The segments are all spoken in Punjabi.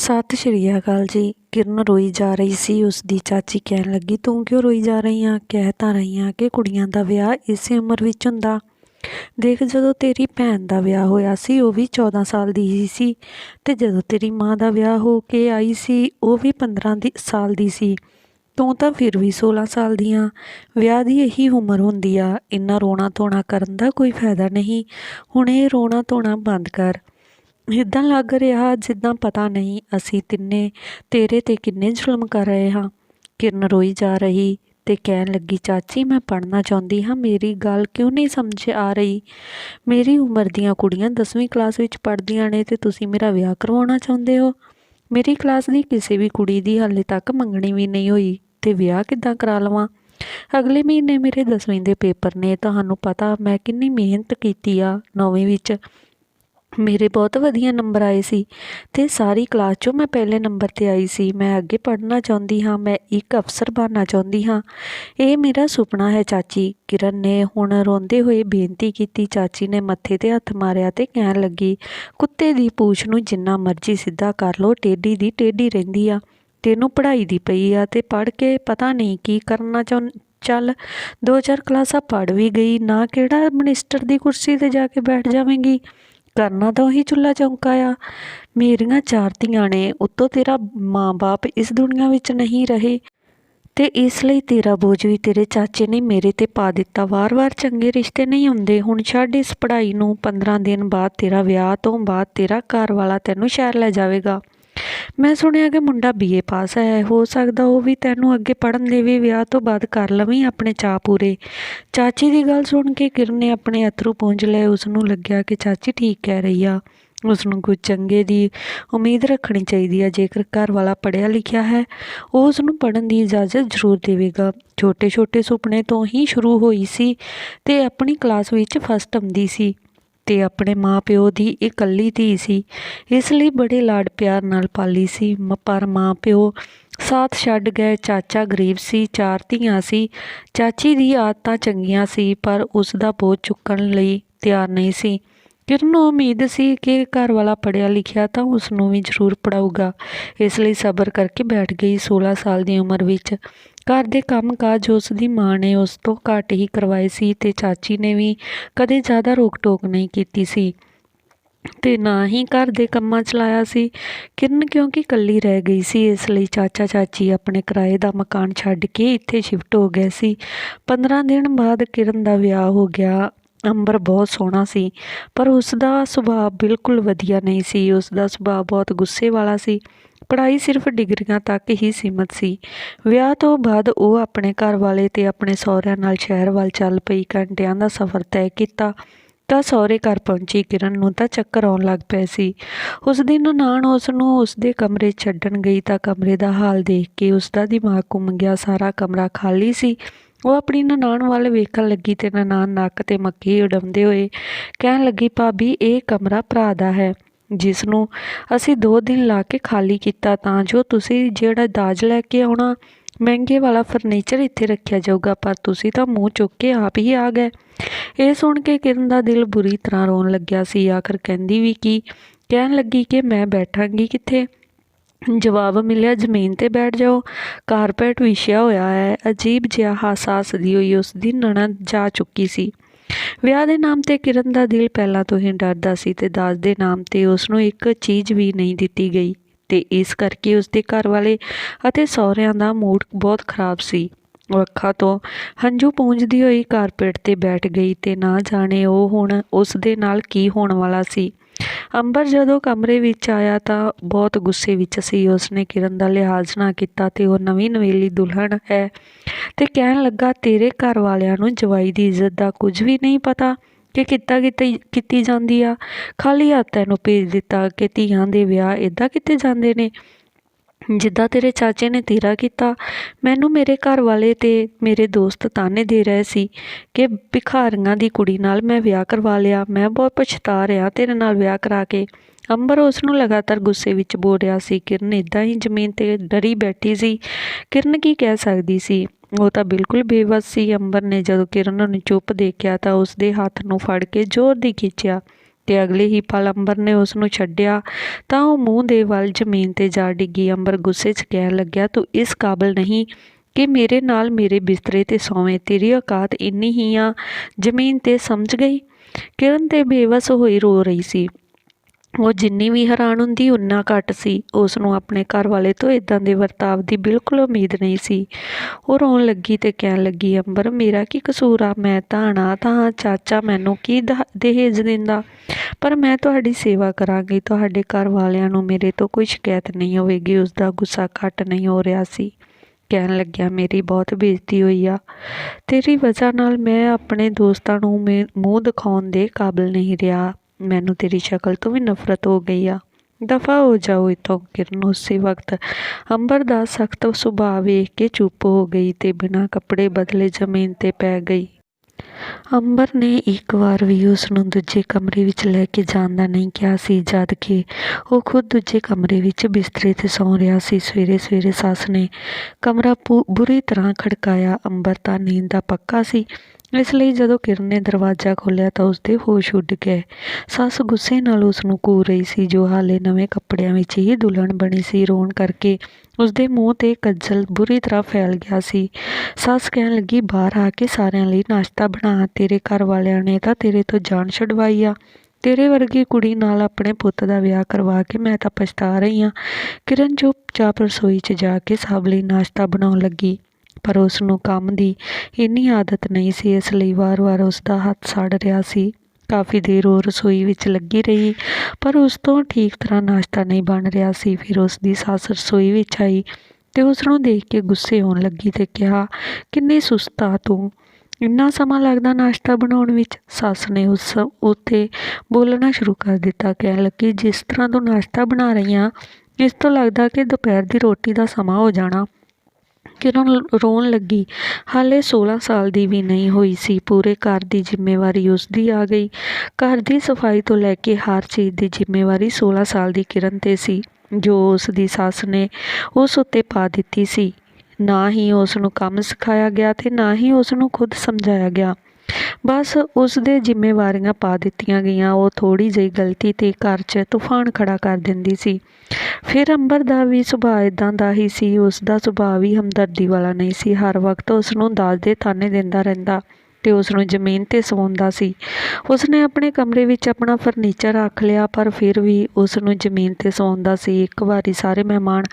ਸਤਿ ਸ਼੍ਰੀ ਅਕਾਲ ਜੀ। ਕਿਰਨ ਰੋਈ ਜਾ ਰਹੀ ਸੀ। ਉਸ ਦੀ ਚਾਚੀ ਕਹਿਣ ਲੱਗੀ, ਤੂੰ ਕਿਉਂ ਰੋਈ ਜਾ ਰਹੀ ਆ? ਕਹਿ ਤਾਂ ਰਹੀ ਆ ਕਿ ਕੁੜੀਆਂ ਦਾ ਵਿਆਹ ਇਸੇ ਉਮਰ ਵਿੱਚ ਹੁੰਦਾ। ਦੇਖ, ਜਦੋਂ ਤੇਰੀ ਭੈਣ ਦਾ ਵਿਆਹ ਹੋਇਆ ਸੀ, ਉਹ ਵੀ 14 ਸਾਲ ਦੀ ਹੀ ਸੀ ਤੇ ਜਦੋਂ ਤੇਰੀ ਮਾਂ ਦਾ ਵਿਆਹ ਹੋ ਕੇ ਆਈ ਸੀ, ਉਹ ਵੀ 15 ਦੀ ਸਾਲ ਦੀ ਸੀ। ਤੂੰ ਤਾਂ ਫਿਰ ਵੀ 16 ਸਾਲ ਦੀ ਆ ਵਿਆਹ ਦੀ ਇਹੀ ਉਮਰ ਹੁੰਦੀ ਆ। ਇੰਨਾ ਰੋਣਾ ਧੋਣਾ ਕਰਨ ਦਾ ਕੋਈ ਫਾਇਦਾ ਨਹੀਂ। ਹੁਣ ਇਹ ਰੋਣਾ ਧੋਣਾ ਬੰਦ ਕਰ। ਇਦਾਂ ਲੱਗ ਰਿਹਾ, ਜਿੱਦਾਂ ਪਤਾ ਨਹੀਂ ਅਸੀਂ ਤਿੰਨੇ, ਤੇਰੇ ਤੇ ਕਿੰਨੇ ਜ਼ੁਲਮ ਕਰ ਰਹੇ ਹਾਂ। ਕਿਰਨ ਰੋਈ ਜਾ ਰਹੀ ਤੇ ਕਹਿਣ ਲੱਗੀ, ਚਾਚੀ, ਮੈਂ ਪੜ੍ਹਨਾ ਚਾਹੁੰਦੀ ਹਾਂ, ਮੇਰੀ ਗੱਲ ਕਿਉਂ ਨਹੀਂ ਸਮਝ ਆ ਰਹੀ? ਮੇਰੀ ਉਮਰ ਦੀਆਂ ਕੁੜੀਆਂ 10ਵੀਂ ਕਲਾਸ ਵਿੱਚ ਪੜ੍ਹਦੀਆਂ ਨੇ ਤੇ ਤੁਸੀਂ ਮੇਰਾ ਵਿਆਹ ਕਰਵਾਉਣਾ ਚਾਹੁੰਦੇ ਹੋ? ਮੇਰੀ ਕਲਾਸ ਦੀ ਕਿਸੇ ਵੀ ਕੁੜੀ ਦੀ ਹਾਲੇ ਤੱਕ ਮੰਗਣੀ ਵੀ ਨਹੀਂ ਹੋਈ ਤੇ ਵਿਆਹ ਕਿੱਦਾਂ ਕਰਾ ਲਵਾਂ? ਅਗਲੇ ਮਹੀਨੇ ਮੇਰੇ 10ਵੀਂ ਦੇ ਪੇਪਰ ਨੇ, ਤੁਹਾਨੂੰ ਪਤਾ ਮੈਂ ਕਿੰਨੀ ਮਿਹਨਤ ਕੀਤੀ ਆ 9ਵੀਂ ਵਿੱਚ। ਮੇਰੇ ਬਹੁਤ ਵਧੀਆ ਨੰਬਰ ਆਏ ਸੀ ਤੇ ਸਾਰੀ ਕਲਾਸ 'ਚੋਂ ਮੈਂ ਪਹਿਲੇ ਨੰਬਰ ਤੇ ਆਈ ਸੀ। ਮੈਂ ਅੱਗੇ ਪੜ੍ਹਨਾ ਚਾਹੁੰਦੀ ਹਾਂ, ਮੈਂ ਇੱਕ ਅਫਸਰ ਬਣਨਾ ਚਾਹੁੰਦੀ ਹਾਂ। ਇਹ ਮੇਰਾ ਸੁਪਨਾ ਹੈ ਚਾਚੀ। ਕਿਰਨ ਨੇ ਹੁਣ ਰੋਂਦੇ ਹੋਏ ਬੇਨਤੀ ਕੀਤੀ। ਚਾਚੀ ਨੇ ਮੱਥੇ ਤੇ ਹੱਥ ਮਾਰਿਆ ਤੇ ਕਹਿਣ ਲੱਗੀ, ਕੁੱਤੇ ਦੀ ਪੂਛ ਨੂੰ ਜਿੰਨਾ ਮਰਜ਼ੀ ਸਿੱਧਾ ਕਰ ਲੋ ਟੇਢੀ ਦੀ ਟੇਢੀ ਰਹਿੰਦੀ ਆ। ਤੈਨੂੰ ਪੜ੍ਹਾਈ ਦੀ ਪਈ ਆ ਤੇ ਪੜ੍ਹ ਕੇ ਪਤਾ ਨਹੀਂ ਕੀ ਕਰਨਾ ਚਾਹੁੰ, ਚੱਲ, ਦੋ ਚਾਰ ਕਲਾਸਾਂ ਪੜ੍ਹ ਵੀ ਗਈ। ਨਾ ਕਿਹੜਾ ਮਿਨਿਸਟਰ ਦੀ ਕੁਰਸੀ ਤੇ ਜਾ ਕੇ ਬੈਠ ਜਾਵੇਂਗੀ? ਕਰਨਾ ਤਾਂ ਉਹੀ ਚੁੱਲ੍ਹਾ ਚੌਂਕਾ ਆ। ਮੇਰੀਆਂ ਚਾਰ ਧੀਆਂ ਨੇ, ਉੱਤੋਂ ਤੇਰਾ ਮਾਂ-ਬਾਪ ਇਸ ਦੁਨੀਆ ਵਿੱਚ ਨਹੀਂ ਰਹੇ। ਤੇ ਇਸ ਲਈ ਤੇਰਾ ਬੋਝ ਵੀ ਤੇਰੇ ਚਾਚੇ ਨੇ ਮੇਰੇ ਤੇ ਪਾ ਦਿੱਤਾ। ਵਾਰ-ਵਾਰ ਚੰਗੇ ਰਿਸ਼ਤੇ ਨਹੀਂ ਹੁੰਦੇ। ਹੁਣ ਛੱਡ ਇਸ ਪੜ੍ਹਾਈ ਨੂੰ। 15 ਦਿਨ ਬਾਅਦ ਤੇਰਾ ਵਿਆਹ ਤੋਂ ਬਾਅਦ ਤੇਰਾ ਘਰ ਵਾਲਾ ਤੈਨੂੰ ਸ਼ਹਿਰ ਲੈ ਜਾਵੇਗਾ। ਮੈਂ ਸੁਣਿਆ ਕਿ ਮੁੰਡਾ ਬੀਏ ਪਾਸ ਹੈ। ਹੋ ਸਕਦਾ ਉਹ ਵੀ ਤੈਨੂੰ ਅੱਗੇ ਪੜਨ ਵੀ ਵਿਆਹ ਤੋਂ ਬਾਅਦ ਕਰ ਲਵੀਂ ਆਪਣੇ ਚਾਹ ਪੂਰੇ। ਚਾਚੀ ਦੀ ਗੱਲ ਸੁਣ ਕੇ ਕਿਰਨ ਨੇ ਆਪਣੇ ਅਥਰੂ ਪੂੰਝ ਲਏ। ਉਸ ਨੂੰ ਲੱਗਿਆ ਕਿ ਚਾਚੀ ਠੀਕ ਕਹਿ ਰਹੀ ਆ। ਉਸ ਨੂੰ ਕੁਝ ਚੰਗੇ ਦੀ ਉਮੀਦ ਰੱਖਣੀ ਚਾਹੀਦੀ ਹੈ ਜੇਕਰ ਘਰ ਵਾਲਾ ਪੜਿਆ ਲਿਖਿਆ ਹੈ, ਉਹ ਉਸ ਨੂੰ ਪੜਨ ਦੀ ਇਜਾਜ਼ਤ ਜ਼ਰੂਰ ਦੇਵੇਗਾ। ਛੋਟੇ-ਛੋਟੇ ਸੁਪਨੇ ਤੋਂ ਹੀ ਸ਼ੁਰੂ ਹੋਈ ਸੀ ਤੇ ਆਪਣੀ ਕਲਾਸ ਵਿੱਚ ਫਸਟ ਆਉਂਦੀ ਸੀ। ਤੇ ਆਪਣੇ ਮਾਂ ਪਿਓ ਦੀ ਇਕੱਲੀ ਧੀ ਸੀ। ਇਸ ਲਈ ਬੜੇ ਲਾਡ ਪਿਆਰ ਨਾਲ ਪਾਲੀ ਸੀ। ਪਰ ਮਾਂ ਪਿਓ ਸਾਥ ਛੱਡ ਗਏ। ਚਾਚਾ ਗਰੀਬ ਸੀ, ਚਾਰ ਧੀਆਂ ਸੀ। ਚਾਚੀ ਦੀ ਆਦਤਾਂ ਚੰਗੀਆਂ ਸੀ, ਪਰ ਉਸ ਦਾ ਬੋਝ ਚੁੱਕਣ ਲਈ ਤਿਆਰ ਨਹੀਂ ਸੀ। ਕਿਰਨ ਨੂੰ ਉਮੀਦ ਸੀ ਕਿ ਘਰ ਵਾਲਾ ਪੜਿਆ ਲਿਖਿਆ ਤਾਂ ਉਸ ਨੂੰ ਵੀ ਜ਼ਰੂਰ ਪੜਾਊਗਾ ਇਸ ਲਈ ਸਬਰ ਕਰਕੇ ਬੈਠ ਗਈ 16 ਸਾਲ ਦੀ ਉਮਰ ਵਿੱਚ। ਘਰ ਦੇ ਕੰਮਕਾਜ ਉਸ ਦੀ ਮਾਂ ਨੇ ਉਸ ਤੋਂ ਘੱਟ ਹੀ ਕਰਵਾਏ ਸੀ ਤੇ ਚਾਚੀ ਨੇ ਵੀ ਕਦੇ ਜ਼ਿਆਦਾ ਰੋਕ ਟੋਕ ਨਹੀਂ ਕੀਤੀ ਸੀ। ਤੇ ਨਾ ਹੀ ਘਰ ਦੇ ਕੰਮਾਂ ਚਲਾਇਆ ਸੀ। ਕਿਰਨ ਕਿਉਂਕਿ ਇਕੱਲੀ ਰਹਿ ਗਈ ਸੀ, ਇਸ ਲਈ ਚਾਚਾ ਚਾਚੀ ਆਪਣੇ ਕਿਰਾਏ ਦਾ ਮਕਾਨ ਛੱਡ ਕੇ ਇੱਥੇ ਸ਼ਿਫਟ ਹੋ ਗਏ ਸੀ। 15 ਦਿਨ ਬਾਅਦ ਕਿਰਨ ਦਾ ਵਿਆਹ ਹੋ ਗਿਆ। ਅੰਬਰ ਬਹੁਤ ਸੋਹਣਾ ਸੀ, ਪਰ ਉਸ ਦਾ ਸੁਭਾਅ ਬਿਲਕੁਲ ਵਧੀਆ ਨਹੀਂ ਸੀ। ਉਸ ਦਾ ਸੁਭਾਅ ਬਹੁਤ ਗੁੱਸੇ ਵਾਲਾ ਸੀ। ਪੜ੍ਹਾਈ ਸਿਰਫ ਡਿਗਰੀਆਂ ਤੱਕ ਹੀ ਸੀਮਤ ਸੀ। ਵਿਆਹ ਤੋਂ ਬਾਅਦ ਉਹ ਆਪਣੇ ਘਰ ਵਾਲੇ ਤੇ ਆਪਣੇ ਸਹੁਰਿਆਂ ਨਾਲ ਸ਼ਹਿਰ ਵੱਲ ਚੱਲ ਪਈ, ਘੰਟਿਆਂ ਦਾ ਸਫ਼ਰ ਤੈਅ ਕੀਤਾ ਤਾਂ ਸਹੁਰੇ ਘਰ ਪਹੁੰਚੀ, ਕਿਰਨ ਨੂੰ ਤਾਂ ਚੱਕਰ ਆਉਣ ਲੱਗ ਪਏ ਸੀ। ਉਸ ਦਿਨ ਨਾਨ ਉਸ ਨੂੰ ਉਸ ਦੇ ਕਮਰੇ ਛੱਡਣ ਗਈ ਤਾਂ ਕਮਰੇ ਦਾ ਹਾਲ ਦੇਖ ਕੇ ਉਸ ਦਾ ਦਿਮਾਗ ਘੁੰਮ ਗਿਆ। ਸਾਰਾ ਕਮਰਾ ਖਾਲੀ ਸੀ। ਉਹ ਆਪਣੀ ਨਨਾਣ ਵੱਲ ਵੇਖਣ ਲੱਗੀ ਤੇ ਨਨਾਣ ਨੱਕ ਤੇ ਮੱਕੀ ਉਡਾਉਂਦੇ ਹੋਏ ਕਹਿਣ ਲੱਗੀ, ਭਾਬੀ, ਇਹ ਕਮਰਾ ਭਰਾ ਦਾ ਹੈ ਜਿਸ ਨੂੰ ਅਸੀਂ 2 ਦਿਨ ਲਾ ਕੇ ਖਾਲੀ ਕੀਤਾ, ਤਾਂ ਜੋ ਤੁਸੀਂ ਜਿਹੜਾ ਦਾਜ ਲੈ ਕੇ ਆਉਣਾ, ਮਹਿੰਗੇ ਵਾਲਾ ਫਰਨੀਚਰ ਇੱਥੇ ਰੱਖਿਆ ਜਾਊਗਾ, ਪਰ ਤੁਸੀਂ ਤਾਂ ਮੂੰਹ ਚੁੱਕ ਕੇ ਆਪ ਹੀ ਆ ਗਏ। ਇਹ ਸੁਣ ਕੇ ਕਿਰਨ ਦਾ ਦਿਲ ਬੁਰੀ ਤਰ੍ਹਾਂ ਰੋਣ ਲੱਗਿਆ ਸੀ। ਆਖਰ ਕਹਿੰਦੀ ਵੀ ਕੀ? ਕਹਿਣ ਲੱਗੀ ਕਿ ਮੈਂ ਬੈਠਾਂਗੀ ਕਿੱਥੇ? ਜਵਾਬ ਮਿਲਿਆ, ਜ਼ਮੀਨ ਤੇ ਬੈਠ ਜਾਓ। ਕਾਰਪੈਟ ਵਿਛਿਆ ਹੋਇਆ ਹੈ। ਅਜੀਬ ਜਿਹਾ ਹਾਸਾ ਹੱਸਦੀ ਹੋਈ ਉਸ ਦੀ ਨਣਦ ਜਾ ਚੁੱਕੀ ਸੀ। ਵਿਆਹ ਦੇ ਨਾਮ ਤੇ ਕਿਰਨ ਦਾ ਦਿਲ ਪਹਿਲਾਂ ਤੋਂ ਹੀ ਡਰਦਾ ਸੀ ਤੇ ਦਾਜ ਦੇ ਨਾਮ ਤੇ ਉਸ ਨੂੰ ਇੱਕ ਚੀਜ਼ ਵੀ ਨਹੀਂ ਦਿੱਤੀ ਗਈ ਤੇ ਇਸ ਕਰਕੇ ਉਸ ਦੇ ਘਰ ਵਾਲੇ ਅਤੇ ਸਹੁਰਿਆਂ ਦਾ ਮੂਡ ਬਹੁਤ ਖਰਾਬ ਸੀ। ਉਹ ਅੱਖਾਂ ਤੋਂ ਹੰਝੂ ਪੂੰਝਦੀ ਹੋਈ ਕਾਰਪੇਟ ਤੇ ਬੈਠ ਗਈ ਤੇ ਨਾ ਜਾਣੇ ਉਹ ਹੁਣ ਉਸ ਦੇ ਨਾਲ ਕੀ ਹੋਣ ਵਾਲਾ ਸੀ। ਅੰਬਰ ਜਦੋਂ ਕਮਰੇ ਵਿੱਚ ਆਇਆ ਤਾਂ ਬਹੁਤ ਗੁੱਸੇ ਵਿੱਚ ਸੀ। ਉਸਨੇ ਕਿਰਨ ਦਾ ਲਿਹਾਜ਼ ਨਾ ਕੀਤਾ ਤੇ ਉਹ ਨਵੀਂ ਨਵੇਲੀ ਦੁਲਹਨ ਹੈ ਤੇ ਕਹਿਣ ਲੱਗਾ, ਤੇਰੇ ਘਰ ਵਾਲਿਆਂ ਨੂੰ ਜਵਾਈ ਦੀ ਇੱਜ਼ਤ ਦਾ ਕੁਝ ਵੀ ਨਹੀਂ ਪਤਾ ਕਿ ਕਿੱਤਾ ਕਿਤੇ ਕੀਤੀ ਜਾਂਦੀ ਆ। ਖਾਲੀ ਹੱਥ ਇਹਨੂੰ ਭੇਜ ਦਿੱਤਾ ਕਿ ਧੀਆਂ ਦੇ ਵਿਆਹ ਇਦਾਂ ਕਿਤੇ ਜਾਂਦੇ ਨੇ। ਜਿੱਦਾਂ ਤੇਰੇ ਚਾਚੇ ਨੇ ਤੇਰਾ ਕੀਤਾ, ਮੈਨੂੰ ਮੇਰੇ ਘਰ ਵਾਲੇ ਤੇ ਮੇਰੇ ਦੋਸਤ ਤਾਨੇ ਦੇ ਰਹੇ ਸੀ ਕਿ ਭਿਖਾਰੀਆਂ ਦੀ ਕੁੜੀ ਨਾਲ ਮੈਂ ਵਿਆਹ ਕਰਵਾ ਲਿਆ। ਮੈਂ ਬਹੁਤ ਪਛਤਾ ਰਿਹਾ ਤੇਰੇ ਨਾਲ ਵਿਆਹ ਕਰਾ ਕੇ। ਅੰਬਰ ਉਸ ਨੂੰ ਲਗਾਤਾਰ ਗੁੱਸੇ ਵਿੱਚ ਬੋਲ ਰਿਹਾ ਸੀ, ਕਿਰਨ ਇਦਾਂ ਹੀ ਜ਼ਮੀਨ ਤੇ ਡਰੀ ਬੈਠੀ ਸੀ। ਕਿਰਨ ਕੀ ਕਹਿ ਸਕਦੀ ਸੀ? ਉਹ ਤਾਂ ਬਿਲਕੁਲ ਬੇਵਸ ਸੀ। ਅੰਬਰ ਨੇ ਜਦੋਂ ਕਿਰਨ ਨੂੰ ਚੁੱਪ ਦੇਖਿਆ ਤਾਂ ਉਸ ਦੇ ਹੱਥ ਨੂੰ ਫੜ ਕੇ ਜ਼ੋਰ ਦੀ ਖਿੱਚਿਆ। ਤੇ ਅਗਲੇ ਹੀ ਪਲ ਅੰਬਰ ਨੇ ਉਸ ਨੂੰ ਛੱਡਿਆ, ਤਾਂ ਉਹ ਮੂੰਹ ਦੇ ਵੱਲ ਜ਼ਮੀਨ ਤੇ ਜਾ ਡਿੱਗੀ। ਅੰਬਰ ਗੁੱਸੇ 'ਚ ਕਹਿਣ ਲੱਗਿਆ, ਤੂੰ ਇਸ ਕਾਬਲ ਨਹੀਂ ਕਿ ਮੇਰੇ ਨਾਲ ਮੇਰੇ ਬਿਸਤਰੇ ਤੇ ਸੌਵੇਂ, ਤੇਰੀ ਔਕਾਤ ਇੰਨੀ ਹੀ ਆ, ਜ਼ਮੀਨ ਤੇ ਸਮਝ ਗਈ? ਕਿਰਨ ਤੇ ਬੇਵਸ ਹੋਈ ਰੋ ਰਹੀ ਸੀ। ਉਹ ਜਿੰਨੀ ਵੀ ਹੈਰਾਨ ਹੁੰਦੀ ਉਨਾ ਘੱਟ ਸੀ। ਉਸ ਨੂੰ ਆਪਣੇ ਘਰ ਵਾਲੇ ਤੋਂ ਇਦਾਂ ਦੇ ਵਰਤਾਵ ਦੀ ਬਿਲਕੁਲ ਉਮੀਦ ਨਹੀਂ ਸੀ। ਉਹ ਰੋਣ ਲੱਗੀ ਤੇ ਕਹਿਣ ਲੱਗੀ, ਅੰਬਰ, ਮੇਰਾ ਕੀ ਕਸੂਰ ਆ? ਮੈਂ ਤਾਂ ਅਨਾਥ ਹਾਂ। ਚਾਚਾ ਮੈਨੂੰ ਕੀ ਦ- ਦਹੇਜ ਦਿੰਦਾ? ਪਰ ਮੈਂ ਤੁਹਾਡੀ ਸੇਵਾ ਕਰਾਂਗੀ। ਤੁਹਾਡੇ ਘਰ ਵਾਲਿਆਂ ਨੂੰ ਮੇਰੇ ਤੋਂ ਕੋਈ ਸ਼ਿਕਾਇਤ ਨਹੀਂ ਹੋਵੇਗੀ। ਉਸ ਦਾ ਗੁੱਸਾ ਘੱਟ ਨਹੀਂ ਹੋ ਰਿਹਾ ਸੀ। ਕਹਿਣ ਲੱਗਿਆ, ਮੇਰੀ ਬਹੁਤ ਬੇਇੱਜ਼ਤੀ ਹੋਈ ਆ। ਤੇਰੀ ਵਜ੍ਹਾ ਨਾਲ ਮੈਂ ਆਪਣੇ ਦੋਸਤਾਂ ਨੂੰ ਮੇ- ਮੂੰਹ ਦਿਖਾਉਣ ਦੇ ਕਾਬਿਲ ਨਹੀਂ ਰਿਹਾ। ਮੈਨੂੰ ਤੇਰੀ ਸ਼ਕਲ ਤੋਂ ਵੀ ਨਫ਼ਰਤ ਹੋ ਗਈ ਆ। ਦਫਾ ਹੋ ਜਾਓ ਇੱਥੋਂ ਕਿਰਨ, ਉਸੇ ਵਕਤ ਅੰਬਰ ਦਾ ਸਖਤ ਸੁਭਾਅ ਵੇਖ ਕੇ ਚੁੱਪ ਹੋ ਗਈ ਤੇ ਬਿਨਾਂ ਕੱਪੜੇ ਬਦਲੇ ਜ਼ਮੀਨ ਤੇ ਪੈ ਗਈ। ਅੰਬਰ ਨੇ ਇੱਕ ਵਾਰ ਵੀ ਉਸ ਨੂੰ ਦੂਜੇ ਕਮਰੇ ਵਿੱਚ ਲੈ ਕੇ ਜਾਣ ਦਾ ਨਹੀਂ ਕਿਹਾ ਸੀ, ਜਦ ਕਿ ਉਹ ਖੁਦ ਦੂਜੇ ਕਮਰੇ ਵਿੱਚ ਬਿਸਤਰੇ ਤੇ ਸੌਂ ਰਿਹਾ ਸੀ। ਸਵੇਰੇ ਸਵੇਰੇ ਸੱਸ ਨੇ ਕਮਰਾ ਪੂ- ਬੁਰੀ ਤਰ੍ਹਾਂ ਖੜਕਾਇਆ। ਅੰਬਰ ਤਾਂ ਨੀਂਦ ਦਾ ਪੱਕਾ ਸੀ ਇਸ ਲਈ ਜਦੋਂ ਕਿਰਨ ਨੇ ਦਰਵਾਜ਼ਾ ਖੋਲ੍ਹਿਆ ਤਾਂ ਉਸਦੇ ਹੋਸ਼ ਉੱਡ ਗਏ। ਸੱਸ ਗੁੱਸੇ ਨਾਲ ਉਸ ਨੂੰ ਕੂ ਰਹੀ ਸੀ, ਜੋ ਹਾਲੇ ਨਵੇਂ ਕੱਪੜਿਆਂ ਵਿੱਚ ਹੀ ਦੁਲਹਨ ਬਣੀ ਸੀ। ਰੋਣ ਕਰਕੇ ਉਸਦੇ ਮੂੰਹ ਤੇ ਕੱਜਲ ਬੁਰੀ ਤਰ੍ਹਾਂ ਫੈਲ ਗਿਆ ਸੀ। ਸੱਸ ਕਹਿਣ ਲੱਗੀ, ਬਾਹਰ ਆ ਕੇ ਸਾਰਿਆਂ ਲਈ ਨਾਸ਼ਤਾ ਬਣਾ। ਤੇਰੇ ਘਰ ਵਾਲਿਆਂ ਨੇ ਤਾਂ ਤੇਰੇ ਤੋਂ ਜਾਨ ਛਡਵਾਈ ਆ। ਤੇਰੇ ਵਰਗੀ ਕੁੜੀ ਨਾਲ ਆਪਣੇ ਪੁੱਤ ਦਾ ਵਿਆਹ ਕਰਵਾ ਕੇ ਮੈਂ ਤਾਂ ਪਛਤਾ ਰਹੀ ਹਾਂ ਕਿਰਨ ਚੁੱਪਚਾਪ ਰਸੋਈ 'ਚ ਜਾ ਕੇ ਸਭ ਲਈ ਨਾਸ਼ਤਾ ਬਣਾਉਣ ਲੱਗੀ। ਪਰ ਉਸ ਨੂੰ ਕੰਮ ਦੀ ਇੰਨੀ ਆਦਤ ਨਹੀਂ ਸੀ, ਇਸ ਲਈ ਵਾਰ-ਵਾਰ ਉਸ ਦਾ ਹੱਥ ਸੜ ਰਿਹਾ ਸੀ। ਕਾਫੀ ਦੇਰ ਉਹ ਰਸੋਈ ਵਿੱਚ ਲੱਗੀ ਰਹੀ, ਪਰ ਉਸ ਤੋਂ ਠੀਕ ਤਰ੍ਹਾਂ ਨਾਸ਼ਤਾ ਨਹੀਂ ਬਣ ਰਿਹਾ ਸੀ। ਫਿਰ ਉਸ ਦੀ ਸੱਸ ਰਸੋਈ ਵਿੱਚ ਆਈ ਤੇ ਉਸ ਨੂੰ ਦੇਖ ਕੇ ਗੁੱਸੇ ਹੋਣ ਲੱਗੀ ਤੇ ਕਿਹਾ, ਕਿੰਨੀ ਸੁਸਤ ਆ ਤੂੰ। ਇੰਨਾ ਸਮਾਂ ਲੱਗਦਾ ਨਾਸ਼ਤਾ ਬਣਾਉਣ ਵਿੱਚ? ਸੱਸ ਨੇ ਉਸ ਉੱਤੇ ਬੋਲਣਾ ਸ਼ੁਰੂ ਕਰ ਦਿੱਤਾ, ਕਹਿਣ ਲੱਗੀ, ਜਿਸ ਤਰ੍ਹਾਂ ਤੂੰ ਨਾਸ਼ਤਾ ਬਣਾ ਰਹੀ ਆ, ਇਸ ਤੋਂ ਲੱਗਦਾ ਕਿ ਦੁਪਹਿਰ ਦੀ ਰੋਟੀ ਦਾ ਸਮਾਂ ਹੋ ਜਾਣਾ। ਕਿਰਨ ਰੋਣ ਲੱਗੀ। ਹਾਲੇ 16 ਸਾਲ ਦੀ ਵੀ ਨਹੀਂ ਹੋਈ ਸੀ। ਪੂਰੇ ਘਰ ਦੀ ਜ਼ਿੰਮੇਵਾਰੀ ਉਸ ਦੀ ਆ ਗਈ। ਘਰ ਦੀ ਸਫ਼ਾਈ ਤੋਂ ਲੈ ਕੇ ਹਰ ਚੀਜ਼ ਦੀ ਜ਼ਿੰਮੇਵਾਰੀ 16 ਸਾਲ ਦੀ ਕਿਰਨ ਤੇ ਸੀ, ਜੋ ਉਸ ਦੀ ਸੱਸ ਨੇ ਉਸ ਉੱਤੇ ਪਾ ਦਿੱਤੀ ਸੀ। ਨਾ ਹੀ ਉਸ ਨੂੰ ਕੰਮ ਸਿਖਾਇਆ ਗਿਆ ਤੇ ਨਾ ਹੀ ਉਸ ਨੂੰ ਖੁਦ ਸਮਝਾਇਆ ਗਿਆ। ਬਸ ਉਸ ਦੇ ਜ਼ਿੰਮੇਵਾਰੀਆਂ ਪਾ ਦਿੱਤੀਆਂ ਗਈਆਂ। ਉਹ ਥੋੜ੍ਹੀ ਜਿਹੀ ਗਲਤੀ ਤੇ ਘਰ 'ਚ ਤੂਫਾਨ ਖੜਾ ਕਰ ਦਿੰਦੀ ਸੀ। ਫਿਰ ਅੰਬਰ ਦਾ ਵੀ ਸੁਭਾਅ ਇਦਾਂ ਦਾ ਹੀ ਸੀ ਉਸ ਦਾ ਸੁਭਾਅ ਵੀ ਹਮਦਰਦੀ ਵਾਲਾ ਨਹੀਂ ਸੀ। ਹਰ ਵਕਤ ਉਸ ਨੂੰ ਦਾਜ ਦੇ ਤਾਨੇ ਦਿੰਦਾ ਰਹਿੰਦਾ। ਤੇ ਉਸ ਨੂੰ ਜ਼ਮੀਨ ਤੇ ਸੌਂਦਾ ਸੀ। ਉਸ ਨੇ ਆਪਣੇ ਕਮਰੇ ਵਿੱਚ ਆਪਣਾ ਫਰਨੀਚਰ ਰੱਖ ਲਿਆ, ਪਰ ਫਿਰ ਵੀ ਉਸ ਨੂੰ ਜ਼ਮੀਨ ਤੇ ਸੌਂਦਾ ਸੀ। ਇੱਕ ਵਾਰੀ ਸਾਰੇ ਮਹਿਮਾਨ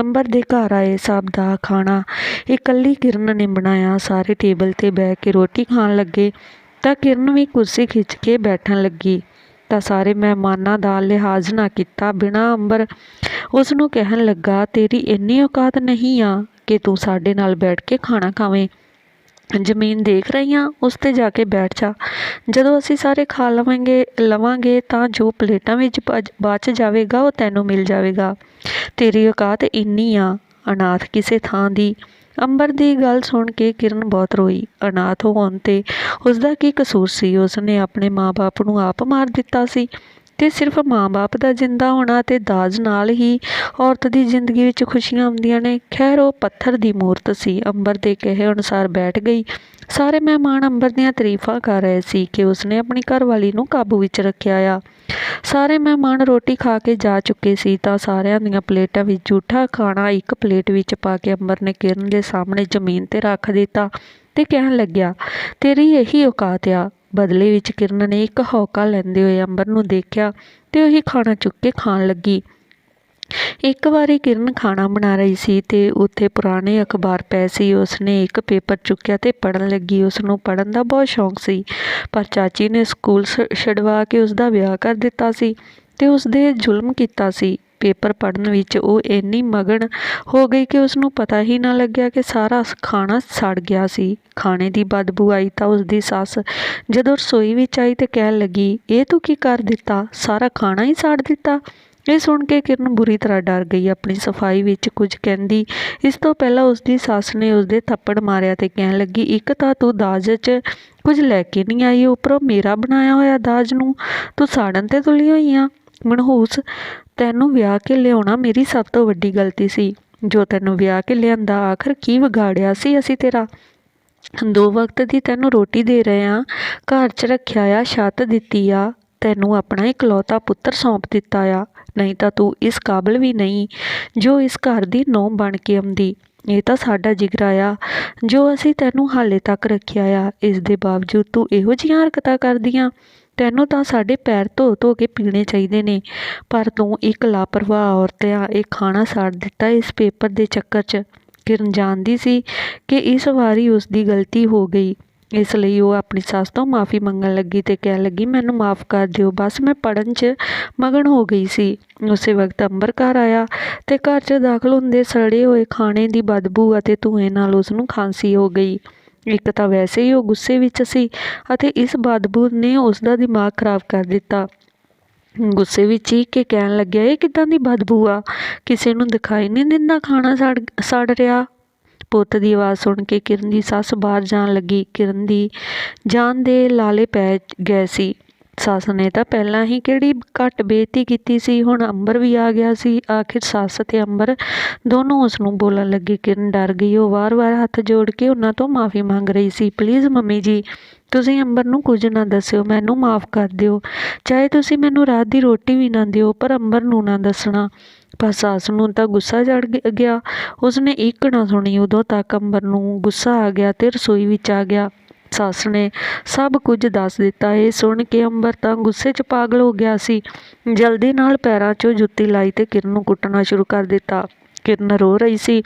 ਅੰਬਰ ਦੇ ਘਰ ਆਏ, ਸਭ ਦਾ ਖਾਣਾ ਇਕੱਲੀ ਕਿਰਨ ਨੇ ਬਣਾਇਆ। ਸਾਰੇ ਟੇਬਲ ਤੇ ਬਹਿ ਕੇ ਰੋਟੀ ਖਾਣ ਲੱਗੇ, ਤਾਂ ਕਿਰਨ ਵੀ ਕੁਰਸੀ ਖਿੱਚ ਕੇ ਬੈਠਣ ਲੱਗੀ। ਤਾਂ ਸਾਰੇ ਮਹਿਮਾਨਾਂ ਦਾ ਲਿਹਾਜ਼ ਨਾ ਕੀਤਾ। ਬਿਨਾਂ ਅੰਬਰ ਉਸ ਨੂੰ ਕਹਿਣ ਲੱਗਾ, ਤੇਰੀ ਇੰਨੀ ਔਕਾਤ ਨਹੀਂ ਆ ਕਿ ਤੂੰ ਸਾਡੇ ਨਾਲ ਬੈਠ ਕੇ ਖਾਣਾ ਖਾਵੇਂ। ਜ਼ਮੀਨ ਦੇਖ ਰਹੀ ਹਾਂ, ਉਸ ਤੇ ਜਾ ਕੇ ਬੈਠ ਜਾ। ਜਦੋਂ ਅਸੀਂ ਸਾਰੇ ਖਾ ਲਵਾਂਗੇ ਲਵਾਂਗੇ ਤਾਂ ਜੋ ਪਲੇਟਾਂ ਵਿੱਚ ਬਚ- ਬਚ ਜਾਵੇਗਾ, ਉਹ ਤੈਨੂੰ ਮਿਲ ਜਾਵੇਗਾ। ਤੇਰੀ ਔਕਾਤ ਇੰਨੀ ਆ, ਅਨਾਥ ਕਿਸੇ ਥਾਂ ਦੀ। ਅੰਬਰ ਦੀ ਗੱਲ ਸੁਣ ਕੇ ਕਿਰਨ ਬਹੁਤ ਰੋਈ। ਅਨਾਥ ਹੋਣ ਤੇ ਉਸ ਦਾ ਕੀ ਕਸੂਰ ਸੀ? ਉਸ ਨੇ ਆਪਣੇ ਮਾਪੇ ਨੂੰ ਆਪ ਮਾਰ ਦਿੱਤਾ ਸੀ। ਤੇ ਸਿਰਫ ਮਾਂ-ਬਾਪ ਦਾ ਜਿੰਦਾ ਹੋਣਾ ਤੇ ਦਾਜ ਨਾਲ ਹੀ ਔਰਤ ਦੀ ਜ਼ਿੰਦਗੀ ਵਿੱਚ ਖੁਸ਼ੀਆਂ ਆਉਂਦੀਆਂ ਨੇ। ਖੈਰ, ਉਹ ਪੱਥਰ ਦੀ ਮੂਰਤ ਸੀ। ਅੰਬਰ ਦੇ ਕਹੇ ਅਨੁਸਾਰ ਬੈਠ ਗਈ। ਸਾਰੇ ਮਹਿਮਾਨ ਅੰਬਰ ਦੀਆਂ ਤਾਰੀਫਾਂ ਕਰ ਰਹੇ ਸੀ ਕਿ ਉਸਨੇ ਆਪਣੀ ਘਰਵਾਲੀ ਨੂੰ ਕਾਬੂ ਵਿੱਚ ਰੱਖਿਆ ਆ। ਸਾਰੇ ਮਹਿਮਾਨ ਰੋਟੀ ਖਾ ਕੇ ਜਾ ਚੁੱਕੇ ਸੀ ਤਾਂ ਸਾਰਿਆਂ ਦੀਆਂ ਪਲੇਟਾਂ ਵਿੱਚ ਜੂਠਾ ਖਾਣਾ ਇੱਕ ਪਲੇਟ ਵਿੱਚ ਪਾ ਕੇ ਅੰਬਰ ਨੇ ਕਿਰਨ ਦੇ ਸਾਹਮਣੇ ਜ਼ਮੀਨ ਤੇ ਰੱਖ ਦਿੱਤਾ ਤੇ ਕਹਿਣ ਲੱਗਿਆ, ਤੇਰੀ ਇਹੀ ਔਕਾਤ ਆ। ਬਦਲੇ ਵਿੱਚ ਕਿਰਨ ਨੇ ਇੱਕ ਹੌਕਾ ਲੈਂਦੇ ਹੋਏ ਅੰਬਰ ਨੂੰ ਦੇਖਿਆ ਤੇ ਉਹੀ ਖਾਣਾ ਚੁੱਕ ਕੇ ਖਾਣ ਲੱਗੀ। ਇੱਕ ਵਾਰੀ ਕਿਰਨ ਖਾਣਾ ਬਣਾ ਰਹੀ ਸੀ ਤੇ ਉੱਥੇ ਪੁਰਾਣੇ ਅਖਬਾਰ ਪਏ ਸੀ। ਉਸਨੇ ਇੱਕ ਪੇਪਰ ਚੁੱਕਿਆ ਤੇ ਪੜਨ ਲੱਗੀ। ਉਸ ਨੂੰ ਪੜਨ ਦਾ ਬਹੁਤ ਸ਼ੌਂਕ ਸੀ, ਪਰ ਚਾਚੀ ਨੇ ਸਕੂਲ ਛ- ਛਡਵਾ ਕੇ ਉਸ ਦਾ ਵਿਆਹ ਕਰ ਦਿੱਤਾ ਸੀ ਤੇ ਉਸ ਦੇ ਜ਼ੁਲਮ ਕੀਤਾ ਸੀ। ਪੇਪਰ ਪੜ੍ਹਨ ਵਿੱਚ ਉਹ ਇੰਨੀ ਮਗਨ ਹੋ ਗਈ ਕਿ ਉਸ ਨੂੰ ਪਤਾ ਹੀ ਨਾ ਲੱਗਿਆ ਕਿ ਸਾਰਾ ਖਾਣਾ ਸੜ ਗਿਆ ਸੀ। ਖਾਣੇ ਦੀ ਬਦਬੂ ਆਈ ਤਾਂ ਉਸ ਦੀ ਸੱਸ ਜਦੋਂ ਰਸੋਈ ਵਿੱਚ ਆਈ ਤੇ ਕਹਿਣ ਲੱਗੀ, ਇਹ ਤੂੰ ਕੀ ਕਰ ਦਿੱਤਾ? ਸਾਰਾ ਖਾਣਾ ਹੀ ਸਾੜ ਦਿੱਤਾ? ਇਹ ਸੁਣ ਕੇ ਕਿਰਨ ਬੁਰੀ ਤਰ੍ਹਾਂ ਡਰ ਗਈ। ਆਪਣੀ ਸਫ਼ਾਈ ਵਿੱਚ ਕੁਝ ਕਹਿੰਦੀ, ਇਸ ਤੋਂ ਪਹਿਲਾਂ ਉਸ ਦੀ ਸੱਸ ਨੇ ਉਸ ਦੇ ਥੱਪੜ ਮਾਰਿਆ ਤੇ ਕਹਿਣ ਲੱਗੀ, ਇੱਕ ਤਾਂ ਤੂੰ ਦਾਜ 'ਚ ਕੁਝ ਲੈ ਕੇ ਨਹੀਂ ਆਈ, ਉੱਪਰੋਂ ਮੇਰਾ ਬਣਾਇਆ ਹੋਇਆ ਦਾਜ ਨੂੰ। ਤੂੰ ਸਾੜਨ ਤੇ ਤੁਲੀ ਹੋਈ ਆ। ਮਨਹੂਸ, ਤੈਨੂੰ ਵਿਆਹ ਕੇ ਲਿਆਉਣਾ ਮੇਰੀ ਸਭ ਤੋਂ ਵੱਡੀ ਗਲਤੀ ਸੀ। ਜੋ ਤੈਨੂੰ ਵਿਆਹ ਕੇ ਲਿਆਂਦਾ, ਆਖਰ ਕੀ ਵਿਗਾੜਿਆ ਸੀ ਅਸੀਂ ਤੇਰਾ? ਦੋ ਵਕਤ ਦੀ ਤੈਨੂੰ ਰੋਟੀ ਦੇ ਰਹੇ ਆ, ਘਰ 'ਚ ਰੱਖਿਆ ਆ, ਛੱਤ ਦਿੱਤੀ ਆ, ਤੈਨੂੰ ਆਪਣਾ ਇਕਲੌਤਾ ਪੁੱਤਰ ਸੌਂਪ ਦਿੱਤਾ ਆ। ਨਹੀਂ ਤਾਂ ਤੂੰ ਇਸ ਕਾਬਲ ਵੀ ਨਹੀਂ, ਜੋ ਇਸ ਘਰ ਦੀ ਨੌਂ ਬਣ ਕੇ ਆਉਂਦੀ। ਇਹ ਤਾਂ ਸਾਡਾ ਜਿਗਰਾ ਆ, ਜੋ ਅਸੀਂ ਤੈਨੂੰ ਹਾਲੇ ਤੱਕ ਰੱਖਿਆ ਆ। ਇਸ ਦੇ ਬਾਵਜੂਦ ਤੂੰ ਇਹੋ ਜਿਹੀਆਂ ਹਰਕਤਾਂ ਕਰਦੀਆਂ। ਤੈਨੂੰ ਤਾਂ ਸਾਡੇ ਪੈਰ ਧੋ ਧੋ ਕੇ ਪੀਣੇ ਚਾਹੀਦੇ ਨੇ, ਪਰ ਤੂੰ ਇੱਕ ਲਾਪਰਵਾਹ ਔਰਤ ਆ, ਇਹ ਖਾਣਾ ਸਾੜ ਦਿੱਤਾ ਇਸ ਪੇਪਰ ਦੇ ਚੱਕਰ 'ਚ। ਕਿਰਨ ਜਾਣਦੀ ਸੀ ਕਿ ਇਸ ਵਾਰੀ ਉਸ ਦੀ ਗਲਤੀ ਹੋ ਗਈ। ਇਸ ਲਈ ਉਹ ਆਪਣੀ ਸੱਸ ਤੋਂ ਮਾਫੀ ਮੰਗਣ ਲੱਗੀ ਤੇ ਕਹਿਣ ਲੱਗੀ, ਮੈਨੂੰ ਮਾਫ ਕਰ ਦਿਓ, ਬਸ ਮੈਂ ਪੜਨ 'ਚ ਮਗਨ ਹੋ ਗਈ ਸੀ। ਉਸੇ ਵਕਤ ਅੰਬਰ ਘਰ ਆਇਆ ਤੇ ਘਰ 'ਚ ਦਾਖਲ ਹੁੰਦੇ ਸੜੇ ਹੋਏ ਖਾਣੇ ਦੀ ਬਦਬੂ ਅਤੇ ਧੂਏ ਨਾਲ ਉਸ ਨੂੰ ਖਾਂਸੀ ਹੋ ਗਈ। ਇੱਕ ਤਾਂ ਵੈਸੇ ਹੀ ਉਹ ਗੁੱਸੇ ਵਿੱਚ ਸੀ ਅਤੇ ਇਸ ਬਦਬੂ ਨੇ ਉਸ ਦਾ ਦਿਮਾਗ ਖਰਾਬ ਕਰ ਦਿੱਤਾ। ਗੁੱਸੇ ਵਿੱਚ ਹੀ ਕਿ ਕਹਿਣ ਲੱਗਿਆ, ਇਹ ਕਿਦਾਂ ਦੀ ਬਦਬੂ ਆ? ਕਿਸੇ ਨੂੰ ਦਿਖਾਈ ਨਹੀਂ ਦਿੰਦਾ ਖਾਣਾ ਸੜ ਸੜ ਰਿਹਾ? ਪੁੱਤ ਦੀ ਆਵਾਜ਼ ਸੁਣ ਕੇ ਕਿਰਨ ਦੀ ਸੱਸ ਬਾਹਰ ਜਾਣ ਲੱਗੀ। ਕਿਰਨ ਦੀ ਜਾਨ ਦੇ ਲਾਲੇ ਪੈ ਗਏ ਸੀ। ਸੱਸ ਨੇ ਤਾਂ ਪਹਿਲਾਂ ਹੀ ਕਿਹੜੀ ਘੱਟ ਬੇਇੱਜ਼ਤੀ ਕੀਤੀ ਸੀ? ਹੁਣ ਅੰਬਰ ਵੀ ਆ ਗਿਆ ਸੀ। ਆਖਿਰ ਸੱਸ ਤੇ ਅੰਬਰ ਦੋਨੋਂ ਉਸ ਨੂੰ ਬੋਲਣ ਲੱਗੇ ਕਿਰਨ ਡਰ ਗਈ। ਉਹ ਵਾਰ-ਵਾਰ ਹੱਥ ਜੋੜ ਕੇ ਉਹਨਾਂ ਤੋਂ ਮਾਫੀ ਮੰਗ ਰਹੀ ਸੀ। ਪਲੀਜ਼ ਮੰਮੀ ਜੀ, ਤੁਸੀਂ ਅੰਬਰ ਨੂੰ ਕੁਝ ਨਾ ਦੱਸਿਓ। ਮੈਨੂੰ ਮਾਫ ਕਰ ਦਿਓ। ਚਾਹੇ ਤੁਸੀਂ ਮੈਨੂੰ ਰਾਤ ਦੀ ਰੋਟੀ ਵੀ ਨਾ ਦਿਓ, ਪਰ ਅੰਬਰ ਨੂੰ ਨਾ ਦੱਸਣਾ। ਪਰ ਸੱਸ ਨੂੰ ਤਾਂ ਗੁੱਸਾ ਚੜ ਗਿਆ। ਉਸਨੇ ਇੱਕ ਨਾ ਸੁਣੀ। ਉਦੋਂ ਤੱਕ ਅੰਬਰ ਨੂੰ ਗੁੱਸਾ ਆ ਗਿਆ ਤੇ ਰਸੋਈ ਵਿੱਚ ਆ ਗਿਆ। ਸੱਸ ਨੇ ਸਭ ਕੁਝ ਦੱਸ ਦਿੱਤਾ। ਇਹ ਸੁਣ ਕੇ ਅੰਬਰ ਤਾਂ ਗੁੱਸੇ 'ਚ ਪਾਗਲ ਹੋ ਗਿਆ ਸੀ। ਜਲਦੀ ਨਾਲ ਪੈਰਾਂ 'ਚੋਂ ਜੁੱਤੀ ਲਾਈ ਤੇ ਕਿਰਨ ਨੂੰ ਕੁੱਟਣਾ ਸ਼ੁਰੂ ਕਰ ਦਿੱਤਾ। ਕਿਰਨ ਰੋ ਰਹੀ ਸੀ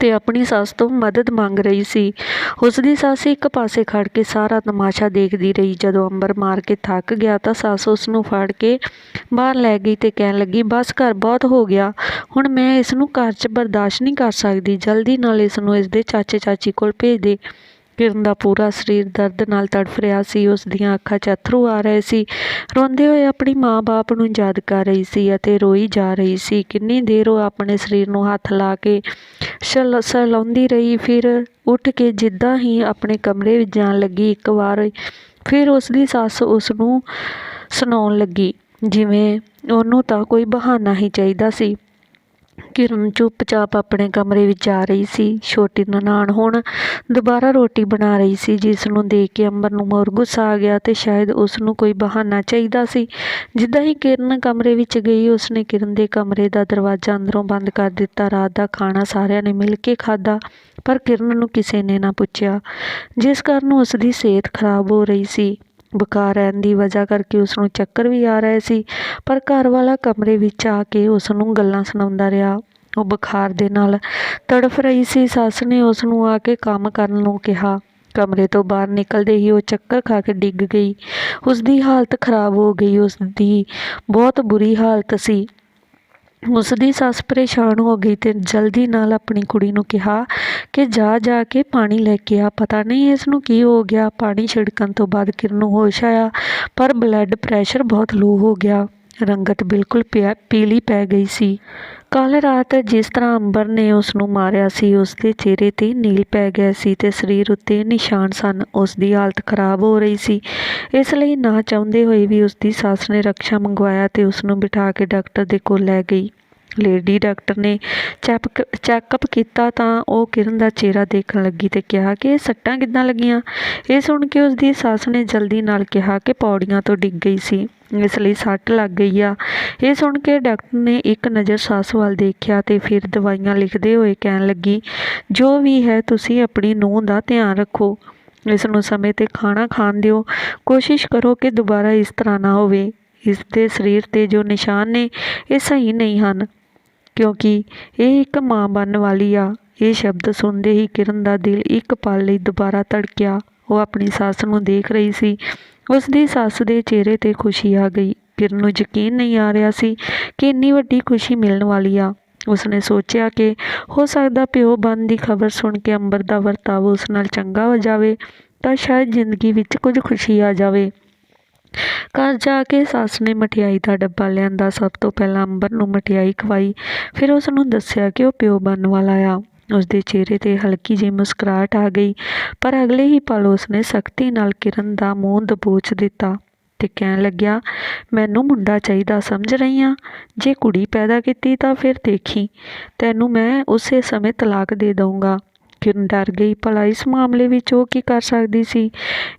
ਤੇ ਆਪਣੀ ਸੱਸ ਤੋਂ ਮਦਦ ਮੰਗ ਰਹੀ ਸੀ। ਉਸ ਦੀ ਸੱਸ ਇੱਕ ਪਾਸੇ ਖੜ ਕੇ ਸਾਰਾ ਤਮਾਸ਼ਾ ਦੇਖਦੀ ਰਹੀ। ਜਦੋਂ ਅੰਬਰ ਮਾਰ ਕੇ ਥੱਕ ਗਿਆ ਤਾਂ ਸੱਸ ਉਸ ਨੂੰ ਫੜ ਕੇ ਬਾਹਰ ਲੈ ਗਈ ਤੇ ਕਹਿਣ ਲੱਗੀ, ਬਸ ਘਰ ਬਹੁਤ ਹੋ ਗਿਆ। ਹੁਣ ਮੈਂ ਇਸ ਨੂੰ ਘਰ 'ਚ ਬਰਦਾਸ਼ਤ ਨਹੀਂ ਕਰ ਸਕਦੀ। ਜਲਦੀ ਨਾਲ ਇਸ ਨੂੰ ਇਸ ਦੇ ਚਾਚੇ ਚਾਚੀ ਕੋਲ ਭੇਜ ਦੇ। ਕਿਰਨ ਦਾ ਪੂਰਾ ਸਰੀਰ ਦਰਦ ਨਾਲ ਤੜਫ ਰਿਹਾ ਸੀ ਉਸ ਦੀਆਂ ਅੱਖਾਂ 'ਚ ਅਥਰੂ ਆ ਰਹੇ ਸੀ। ਰੋਂਦੇ ਹੋਏ ਆਪਣੀ ਮਾਂ-ਬਾਪ ਨੂੰ ਯਾਦ ਕਰ ਰਹੀ ਸੀ ਅਤੇ ਰੋਈ ਜਾ ਰਹੀ ਸੀ। ਕਿੰਨੀ ਦੇਰ ਉਹ ਆਪਣੇ ਸਰੀਰ ਨੂੰ ਹੱਥ ਲਾ ਕੇ ਛਲ ਸਹਿਲਾਉਂਦੀ ਰਹੀ, ਫਿਰ ਉੱਠ ਕੇ ਜਿੱਦਾਂ ਹੀ ਆਪਣੇ ਕਮਰੇ ਵਿੱਚ ਜਾਣ ਲੱਗੀ, ਇੱਕ ਵਾਰ ਫਿਰ ਉਸ ਦੀ ਸੱਸ ਉਸ ਨੂੰ ਸੁਣਾਉਣ ਲੱਗੀ, ਜਿਵੇਂ ਉਹਨੂੰ ਤਾਂ ਕੋਈ ਬਹਾਨਾ ਹੀ ਚਾਹੀਦਾ ਸੀ। ਕਿਰਨ ਚੁੱਪਚਾਪ ਆਪਣੇ ਕਮਰੇ ਵਿੱਚ ਜਾ ਰਹੀ ਸੀ, ਛੋਟੀ ਨਨਾਣ ਹੁਣ ਦੁਬਾਰਾ ਰੋਟੀ ਬਣਾ ਰਹੀ ਸੀ ਜਿਸ ਨੂੰ ਦੇਖ ਕੇ ਅੰਬਰ ਨੂੰ ਹੋਰ ਗੁੱਸਾ ਆ ਗਿਆ ਤੇ ਸ਼ਾਇਦ ਉਸ ਨੂੰ ਕੋਈ ਬਹਾਨਾ ਚਾਹੀਦਾ ਸੀ। ਜਿੱਦਾਂ ਹੀ ਕਿਰਨ ਕਮਰੇ ਵਿੱਚ ਗਈ ਉਸ ਨੇ ਕਿਰਨ ਦੇ ਕਮਰੇ ਦਾ ਦਰਵਾਜ਼ਾ ਅੰਦਰੋਂ ਬੰਦ ਕਰ ਦਿੱਤਾ, ਰਾਤ ਦਾ ਖਾਣਾ ਸਾਰਿਆਂ ਨੇ ਮਿਲ ਕੇ ਖਾਧਾ, ਪਰ ਕਿਰਨ ਨੂੰ ਕਿਸੇ ਨੇ ਨਾ ਪੁੱਛਿਆ, ਜਿਸ ਕਾਰਨ ਉਸ ਦੀ ਸਿਹਤ ਖਰਾਬ ਹੋ ਰਹੀ ਸੀ। ਬੁਖਾਰ ਰਹਿਣ ਦੀ ਵਜ੍ਹਾ ਕਰਕੇ ਉਸ ਨੂੰ ਚੱਕਰ ਵੀ ਆ ਰਹੇ ਸੀ, ਪਰ ਘਰ ਵਾਲਾ ਕਮਰੇ ਵਿੱਚ ਆ ਕੇ ਉਸ ਨੂੰ ਗੱਲਾਂ ਸੁਣਾਉਂਦਾ ਰਿਹਾ। ਉਹ ਬੁਖਾਰ ਦੇ ਨਾਲ ਤੜਫ ਰਹੀ ਸੀ। ਸੱਸ ਨੇ ਉਸ ਨੂੰ ਆ ਕੇ ਕੰਮ ਕਰਨ ਨੂੰ ਕਿਹਾ। ਕਮਰੇ ਤੋਂ ਬਾਹਰ ਨਿਕਲਦੇ ਹੀ ਉਹ ਚੱਕਰ ਖਾ ਕੇ ਡਿੱਗ ਗਈ। ਉਸ ਦੀ ਹਾਲਤ ਖਰਾਬ ਹੋ ਗਈ। ਉਸ ਦੀ ਬਹੁਤ ਬੁਰੀ ਹਾਲਤ ਸੀ। ਉਸ ਦੀ ਸੱਸ ਪਰੇਸ਼ਾਨ ਹੋ ਗਈ ਅਤੇ ਜਲਦੀ ਨਾਲ ਆਪਣੀ ਕੁੜੀ ਨੂੰ ਕਿਹਾ ਕਿ ਜਾ ਜਾ ਕੇ ਪਾਣੀ ਲੈ ਕੇ ਆ। ਪਤਾ ਨਹੀਂ ਇਸ ਨੂੰ ਕੀ ਹੋ ਗਿਆ। ਪਾਣੀ ਛਿੜਕਣ ਤੋਂ ਬਾਅਦ ਕਿਰਨ ਨੂੰ ਹੋਸ਼ ਆਇਆ, ਪਰ ਬਲੱਡ ਪ੍ਰੈਸ਼ਰ ਬਹੁਤ ਲੋਅ ਹੋ ਗਿਆ। ਰੰਗਤ ਬਿਲਕੁਲ ਪੀਲੀ ਪੈ ਗਈ ਸੀ। ਕੱਲ ਰਾਤ ਜਿਸ ਤਰ੍ਹਾਂ ਅੰਬਰ ਨੇ ਉਸ ਨੂੰ ਮਾਰਿਆ ਸੀ ਉਸ ਦੇ ਚਿਹਰੇ ਤੇ ਨੀਲ ਪੈ ਗਿਆ ਸੀ ਤੇ ਸਰੀਰ ਉੱਤੇ ਨਿਸ਼ਾਨ ਸਨ। ਉਸ ਦੀ ਹਾਲਤ ਖਰਾਬ ਹੋ ਰਹੀ ਸੀ। ਇਸ ਲਈ ਨਾ ਚਾਹੁੰਦੇ ਹੋਏ ਵੀ ਉਸ ਦੀ ਸੱਸ ਨੇ ਰਕਸ਼ਾ ਮੰਗਵਾਇਆ ਤੇ ਉਸ ਨੂੰ ਬਿਠਾ ਕੇ ਡਾਕਟਰ ਦੇ ਕੋਲ ਲੈ ਗਈ। ਲੇਡੀ ਡਾਕਟਰ ਨੇ ਚੈੱਕਅਪ ਕੀਤਾ ਤਾਂ ਉਹ ਕਿਰਨ ਦਾ ਚਿਹਰਾ ਦੇਖਣ ਲੱਗੀ ਤੇ ਕਿਹਾ ਕਿ ਇਹ ਸੱਟਾਂ ਕਿੱਦਾਂ ਲੱਗੀਆਂ? ਇਹ ਸੁਣ ਕੇ ਉਸ ਦੀ ਸੱਸ ਨੇ ਜਲਦੀ ਨਾਲ ਕਿਹਾ ਕਿ ਪੌੜੀਆਂ ਤੋਂ ਡਿੱਗ ਗਈ ਸੀ। ਇਸ ਲਈ ਸੱਟ ਲੱਗ ਗਈ ਆ। ਇਹ ਸੁਣ ਕੇ ਡਾਕਟਰ ਨੇ ਇੱਕ ਨਜ਼ਰ ਸੱਸ ਵੱਲ ਦੇਖਿਆ ਤੇ ਫਿਰ ਦਵਾਈਆਂ ਲਿਖਦੇ ਹੋਏ ਕਹਿਣ ਲੱਗੀ, ਜੋ ਵੀ ਹੈ, ਤੁਸੀਂ ਆਪਣੀ ਨੂੰਹ ਦਾ ਧਿਆਨ ਰੱਖੋ। ਇਸ ਨੂੰ ਸਮੇਂ ਤੇ ਖਾਣਾ ਖਾਣ ਦਿਓ। ਕੋਸ਼ਿਸ਼ ਕਰੋ ਕਿ ਦੁਬਾਰਾ ਇਸ ਤਰ੍ਹਾਂ ਨਾ ਹੋਵੇ। ਇਸ ਦੇ ਸਰੀਰ ਤੇ ਜੋ ਨਿਸ਼ਾਨ ਨੇ, ਇਹ ਸਹੀ ਨਹੀਂ ਹਨ। ਕਿਉਂਕਿ ਇਹ ਇੱਕ ਮਾਂ ਬਣਨ ਵਾਲੀ ਆ। ਇਹ ਸ਼ਬਦ ਸੁਣਦੇ ਹੀ ਕਿਰਨ ਦਾ ਦਿਲ ਇੱਕ ਪਲ ਲਈ ਦੁਬਾਰਾ ਧੜਕਿਆ। ਉਹ ਆਪਣੀ ਸੱਸ ਨੂੰ ਦੇਖ ਰਹੀ ਸੀ। ਉਸ ਦੀ ਸੱਸ ਦੇ ਚਿਹਰੇ ਤੇ ਖੁਸ਼ੀ ਆ ਗਈ। ਕਿਰਨ ਨੂੰ ਯਕੀਨ ਨਹੀਂ ਆ ਰਿਹਾ ਸੀ ਕਿ ਇੰਨੀ ਵੱਡੀ ਖੁਸ਼ੀ ਮਿਲਣ ਵਾਲੀ ਆ। ਉਸਨੇ ਸੋਚਿਆ ਕਿ ਹੋ ਸਕਦਾ ਪਿਓ ਬਨ ਦੀ ਖਬਰ ਸੁਣ ਕੇ ਅੰਬਰ ਦਾ ਵਰਤਾਵ ਉਸ ਨਾਲ ਚੰਗਾ ਹੋ ਜਾਵੇ, ਤਾਂ ਸ਼ਾਇਦ ਜ਼ਿੰਦਗੀ ਵਿੱਚ ਕੁਝ ਖੁਸ਼ੀ ਆ ਜਾਵੇ। ਘਰ ਜਾ ਕੇ ਸੱਸ ਨੇ ਮਠਿਆਈ ਦਾ ਡੱਬਾ ਲਿਆਂਦਾ। ਸਭ ਤੋਂ ਪਹਿਲਾਂ ਅੰਬਰ ਨੂੰ ਮਠਿਆਈ ਖਵਾਈ। ਫਿਰ ਉਸ ਨੂੰ ਦੱਸਿਆ ਕਿ ਉਹ ਪਿਓ ਬਣਨ ਵਾਲਾ ਆ। ਉਸਦੇ ਚਿਹਰੇ ਤੇ ਹਲਕੀ ਜਿਹੀ ਮੁਸਕਰਾਹਟ ਆ ਗਈ, ਪਰ ਅਗਲੇ ਹੀ ਪਲ ਉਸਨੇ ਸਖਤੀ ਨਾਲ ਕਿਰਨ ਦਾ ਮੂੰਹ ਦਬੋਚ ਦਿੱਤਾ ਤੇ ਕਹਿਣ ਲੱਗਿਆ, ਮੈਨੂੰ ਮੁੰਡਾ ਚਾਹੀਦਾ ਸਮਝ ਰਹੀ ਆ, ਜੇ ਕੁੜੀ ਪੈਦਾ ਕੀਤੀ ਤਾਂ ਫਿਰ ਦੇਖੀ, ਤੈਨੂੰ ਮੈਂ ਉਸੇ ਸਮੇਂ ਤਲਾਕ ਦੇ ਦਊਂਗਾ। ਕਿਰਨ ਡਰ ਗਈ, ਭਲਾ ਇਸ ਮਾਮਲੇ ਵਿੱਚ ਉਹ ਕੀ ਕਰ ਸਕਦੀ ਸੀ?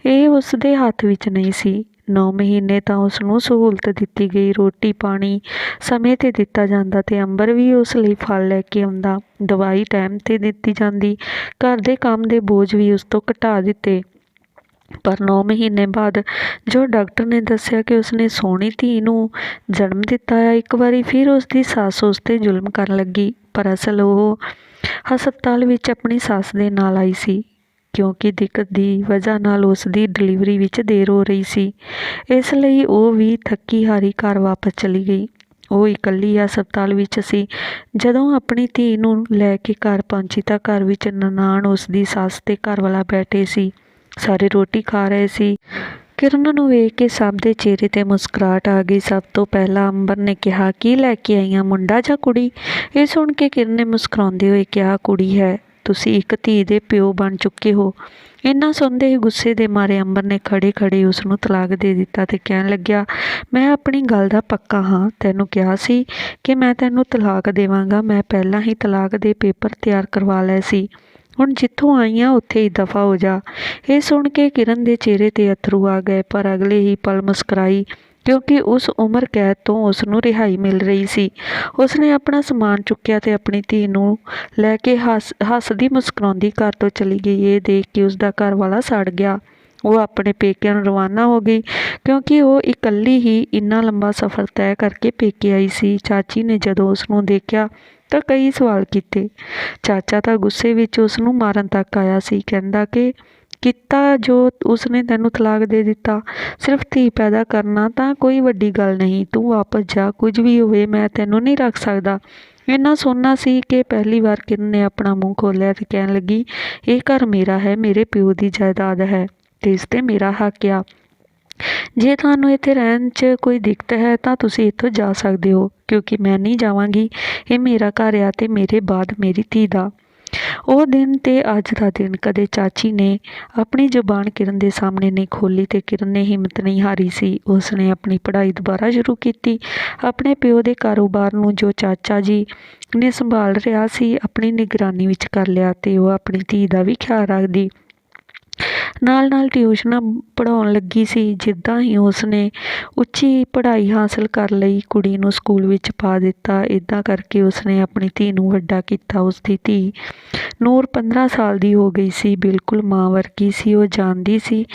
ਇਹ ਉਸ ਦੇ ਹੱਥ ਵਿੱਚ ਨਹੀਂ ਸੀ। 9 ਮਹੀਨੇ ਤਾਂ ਉਸ ਨੂੰ ਸਹੂਲਤ ਦਿੱਤੀ ਗਈ। ਰੋਟੀ ਪਾਣੀ ਸਮੇਂ ਤੇ ਦਿੱਤਾ ਜਾਂਦਾ ਤੇ ਅੰਬਰ ਵੀ ਉਸ ਲਈ ਫਲ ਲੈ ਕੇ ਆਉਂਦਾ। ਦਵਾਈ ਟਾਈਮ ਤੇ ਦਿੱਤੀ ਜਾਂਦੀ। ਘਰ ਦੇ ਕੰਮ ਦੇ ਬੋਝ ਵੀ ਉਸ ਤੋਂ ਘਟਾ ਦਿੱਤੇ। ਪਰ 9 ਮਹੀਨੇ ਬਾਅਦ ਜੋ ਡਾਕਟਰ ਨੇ ਦੱਸਿਆ ਕਿ ਉਸਨੇ ਸੋਹਣੀ ਧੀ ਨੂੰ ਜਨਮ ਦਿੱਤਾ ਹੈ ਇੱਕ ਵਾਰੀ ਫਿਰ ਉਸ ਦੀ ਸੱਸ ਉਸ ਤੇ ਜ਼ੁਲਮ ਕਰਨ ਲੱਗੀ। ਪਰ ਅਸਲ ਉਹ ਹਸਪਤਾਲ ਵਿੱਚ ਆਪਣੀ ਸੱਸ ਦੇ ਨਾਲ ਆਈ ਸੀ। ਕਿਉਂਕਿ ਦਿੱਕਤ ਦੀ ਵਜ੍ਹਾ ਨਾਲ ਉਸ ਦੀ ਡਿਲੀਵਰੀ ਵਿੱਚ ਦੇਰ ਹੋ ਰਹੀ ਸੀ। ਇਸ ਲਈ ਉਹ ਵੀ ਥੱਕੀ ਹਾਰੀ ਘਰ ਵਾਪਸ ਚਲੀ ਗਈ। ਉਹ ਇਕੱਲੀ ਹਸਪਤਾਲ ਵਿੱਚ ਸੀ। ਜਦੋਂ ਆਪਣੀ ਧੀ ਨੂੰ ਲੈ ਕੇ ਘਰ ਪਹੁੰਚੀ ਤਾਂ ਘਰ ਵਿੱਚ ਨਨਾਣ ਉਸ ਦੀ ਸੱਸ ਤੇ ਘਰਵਾਲਾ ਬੈਠੇ ਸੀ। ਸਾਰੇ ਰੋਟੀ ਖਾ ਰਹੇ ਸੀ। ਕਿਰਨ ਨੂੰ ਵੇਖ ਕੇ ਸਭ ਦੇ ਚਿਹਰੇ ਤੇ ਮੁਸਕਰਾਹਟ ਆ ਗਈ। ਸਭ ਤੋਂ ਪਹਿਲਾਂ ਅੰਬਰ ਨੇ ਕਿਹਾ, ਕੀ ਲੈ ਕੇ ਆਈਆਂ ਮੁੰਡਾ ਜਾਂ ਕੁੜੀ? ਇਹ ਸੁਣ ਕੇ ਕਿਰਨ ਨੇ ਮੁਸਕਰਾਉਂਦੇ ਹੋਏ ਕਿਹਾ, ਕੁੜੀ ਹੈ। ਤੁਸੀਂ ਇੱਕ ਧੀ ਦੇ ਪਿਓ ਬਣ ਚੁੱਕੇ ਹੋ। ਇੰਨਾ ਸੁਣਦੇ ਹੀ ਗੁੱਸੇ ਦੇ ਮਾਰੇ ਅੰਬਰ ਨੇ ਖੜੇ ਖੜੇ ਉਸ ਨੂੰ ਤਲਾਕ ਦੇ ਦਿੱਤਾ ਤੇ ਕਹਿਣ ਲੱਗਿਆ, ਮੈਂ ਆਪਣੀ ਗੱਲ ਦਾ ਪੱਕਾ ਹਾਂ। ਤੈਨੂੰ ਕਿਹਾ ਸੀ ਕਿ ਮੈਂ ਤੈਨੂੰ ਤਲਾਕ ਦੇਵਾਂਗਾ। ਮੈਂ ਪਹਿਲਾਂ ਹੀ ਤਲਾਕ ਦੇ ਪੇਪਰ ਤਿਆਰ ਕਰਵਾ ਲਏ ਸੀ। ਹੁਣ ਜਿੱਥੋਂ ਆਈ ਆਈਆਂ ਉੱਥੇ ਹੀ ਦਫਾ ਹੋ ਜਾ। ਇਹ ਸੁਣ ਕੇ ਕਿਰਨ ਦੇ ਚਿਹਰੇ ਤੇ ਅਥਰੂ ਆ ਗਏ, ਪਰ ਅਗਲੇ ਹੀ ਪਲ ਮੁਸਕਰਾਈ। ਕਿਉਂਕਿ ਉਸ ਉਮਰ ਕੈਦ ਤੋਂ ਉਸ ਨੂੰ ਰਿਹਾਈ ਮਿਲ ਰਹੀ ਸੀ। ਉਸ ਨੇ ਆਪਣਾ ਸਮਾਨ ਚੁੱਕਿਆ ਤੇ ਆਪਣੀ ਧੀ ਨੂੰ ਲੈ ਕੇ ਹੱਸ, ਹੱਸਦੀ ਮੁਸਕਰਾਉਂਦੀ ਘਰ ਤੋਂ ਚਲੀ ਗਈ। ਇਹ ਦੇਖ ਕੇ ਉਸ ਦਾ ਘਰ ਵਾਲਾ ਸੜ ਗਿਆ। ਉਹ ਆਪਣੇ ਪੇਕਿਆਂ ਨੂੰ ਰਵਾਨਾ ਹੋ ਗਈ ਕਿਉਂਕਿ ਉਹ ਇਕੱਲੀ ਹੀ ਇੰਨਾ ਲੰਬਾ ਸਫ਼ਰ ਤੈਅ ਕਰਕੇ ਪੇਕੇ ਆਈ ਸੀ। ਚਾਚੀ ਨੇ ਜਦੋਂ ਉਸ ਨੂੰ ਦੇਖਿਆ ਤਾਂ ਕਈ ਸਵਾਲ ਕੀਤੇ। ਚਾਚਾ ਤਾਂ ਗੁੱਸੇ ਵਿੱਚ ਉਸ ਨੂੰ ਮਾਰਨ ਤੱਕ ਆਇਆ ਸੀ। ਕਹਿੰਦਾ ਕਿ ਕੀਤਾ ਜੋ ਉਸਨੇ ਤੈਨੂੰ ਤਲਾਕ ਦੇ ਦਿੱਤਾ। ਸਿਰਫ ਧੀ ਪੈਦਾ ਕਰਨਾ ਤਾਂ ਕੋਈ ਵੱਡੀ ਗੱਲ ਨਹੀਂ। ਤੂੰ ਵਾਪਸ ਜਾ, ਕੁਝ ਵੀ ਹੋਵੇ, ਮੈਂ ਤੈਨੂੰ ਨਹੀਂ ਰੱਖ ਸਕਦਾ। ਇੰਨਾ ਸੋਨਾ ਸੀ ਕਿ ਪਹਿਲੀ ਵਾਰ ਕਿਰਨ ਨੇ ਆਪਣਾ ਮੂੰਹ ਖੋਲ੍ਹਿਆ ਤੇ ਕਹਿਣ ਲੱਗੀ, ਇਹ ਘਰ ਮੇਰਾ ਹੈ, ਮੇਰੇ ਪਿਓ ਦੀ ਜਾਇਦਾਦ ਹੈ, ਤੇ ਇਸ ਤੇ ਮੇਰਾ ਹੱਕ ਆ। ਜੇ ਤੁਹਾਨੂੰ ਇੱਥੇ ਰਹਿਣ 'ਚ ਕੋਈ ਦਿੱਕਤ ਹੈ, ਤਾਂ ਤੁਸੀਂ ਇੱਥੋਂ ਜਾ ਸਕਦੇ ਹੋ, ਕਿਉਂਕਿ ਮੈਂ ਨਹੀਂ ਜਾਵਾਂਗੀ। ਇਹ ਮੇਰਾ ਘਰ ਆ ਤੇ ਮੇਰੇ ਬਾਅਦ ਮੇਰੀ ਧੀ ਦਾ। ਉਹ ਦਿਨ ਤੇ ਅੱਜ ਦਾ ਦਿਨ ਕਦੇ ਚਾਚੀ ਨੇ ਆਪਣੀ ਜ਼ੁਬਾਨ ਕਿਰਨ ਦੇ ਸਾਹਮਣੇ ਨਹੀਂ ਖੋਲੀ ਤੇ ਕਿਰਨ ਨੇ ਹਿੰਮਤ ਨਹੀਂ ਹਾਰੀ ਸੀ। ਉਸ ਨੇ ਆਪਣੀ ਪੜ੍ਹਾਈ ਦੁਬਾਰਾ ਸ਼ੁਰੂ ਕੀਤੀ। ਆਪਣੇ ਪਿਓ ਦੇ ਕਾਰੋਬਾਰ ਨੂੰ ਜੋ ਚਾਚਾ ਜੀ ਨੇ ਸੰਭਾਲ ਰਿਹਾ ਸੀ, ਆਪਣੀ ਨਿਗਰਾਨੀ ਵਿੱਚ ਕਰ ਲਿਆ ਤੇ ਉਹ ਆਪਣੀ ਧੀ ਦਾ ਵੀ ਖਿਆਲ ਰੱਖਦੀ। ਨਾਲ ਨਾਲ ਟਿਊਸ਼ਨਾਂ ਪੜ੍ਹਾਉਣ ਲੱਗੀ ਸੀ, ਜਿੱਦਾਂ ਹੀ ਉਸਨੇ ਉੱਚੀ ਪੜ੍ਹਾਈ ਹਾਸਲ ਕਰ ਲਈ, ਕੁੜੀ ਨੂੰ ਸਕੂਲ ਵਿੱਚ ਪਾ ਦਿੱਤਾ। ਇੱਦਾਂ ਕਰਕੇ ਉਸਨੇ ਆਪਣੀ ਧੀ ਨੂੰ ਵੱਡਾ ਕੀਤਾ। ਉਸਦੀ ਧੀ ਨੂਰ 15 ਸਾਲ ਦੀ ਹੋ ਗਈ ਸੀ। ਬਿਲਕੁਲ ਮਾਂ ਵਰਗੀ ਸੀ, ਉਹ ਜਾਣਦੀ ਸੀ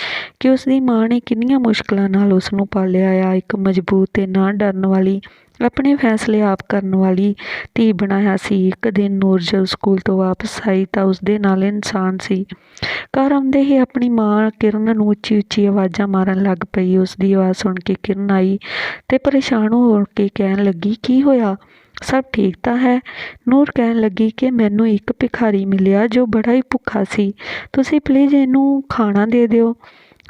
ਕਿ ਉਸਦੀ ਮਾਂ ਨੇ ਕਿੰਨੀਆਂ ਮੁਸ਼ਕਿਲਾਂ ਨਾਲ ਉਸ ਨੂੰ ਪਾਲਿਆ ਆ। ਇੱਕ ਮਜ਼ਬੂਤ ਅਤੇ ਨਾ ਡਰਨ ਵਾਲੀ ਆਪਣੇ ਫੈਸਲੇ ਆਪ ਕਰਨ ਵਾਲੀ ਧੀ ਬਣਾਇਆ ਸੀ। ਇੱਕ ਦਿਨ ਨੂਰ ਜਦੋਂ ਸਕੂਲ ਤੋਂ ਵਾਪਸ ਆਈ ਤਾਂ ਉਸਦੇ ਨਾਲ ਇਨਸਾਨ ਸੀ। ਘਰ ਆਉਂਦੇ ਹੀ ਆਪਣੀ ਮਾਂ ਕਿਰਨ ਨੂੰ ਉੱਚੀ ਉੱਚੀ ਆਵਾਜ਼ਾਂ ਮਾਰਨ ਲੱਗ ਪਈ। ਉਸਦੀ ਆਵਾਜ਼ ਸੁਣ ਕੇ ਕਿਰਨ ਆਈ ਤੇ ਪਰੇਸ਼ਾਨ ਹੋ ਕੇ ਕਹਿਣ ਲੱਗੀ, ਕੀ ਹੋਇਆ? ਸਭ ਠੀਕ ਤਾਂ ਹੈ? ਨੂਰ ਕਹਿਣ ਲੱਗੀ ਕਿ ਮੈਨੂੰ ਇੱਕ ਭਿਖਾਰੀ ਮਿਲਿਆ ਜੋ ਬੜਾ ਹੀ ਭੁੱਖਾ ਸੀ। ਤੁਸੀਂ ਪਲੀਜ਼ ਇਹਨੂੰ ਖਾਣਾ ਦੇ ਦਿਓ।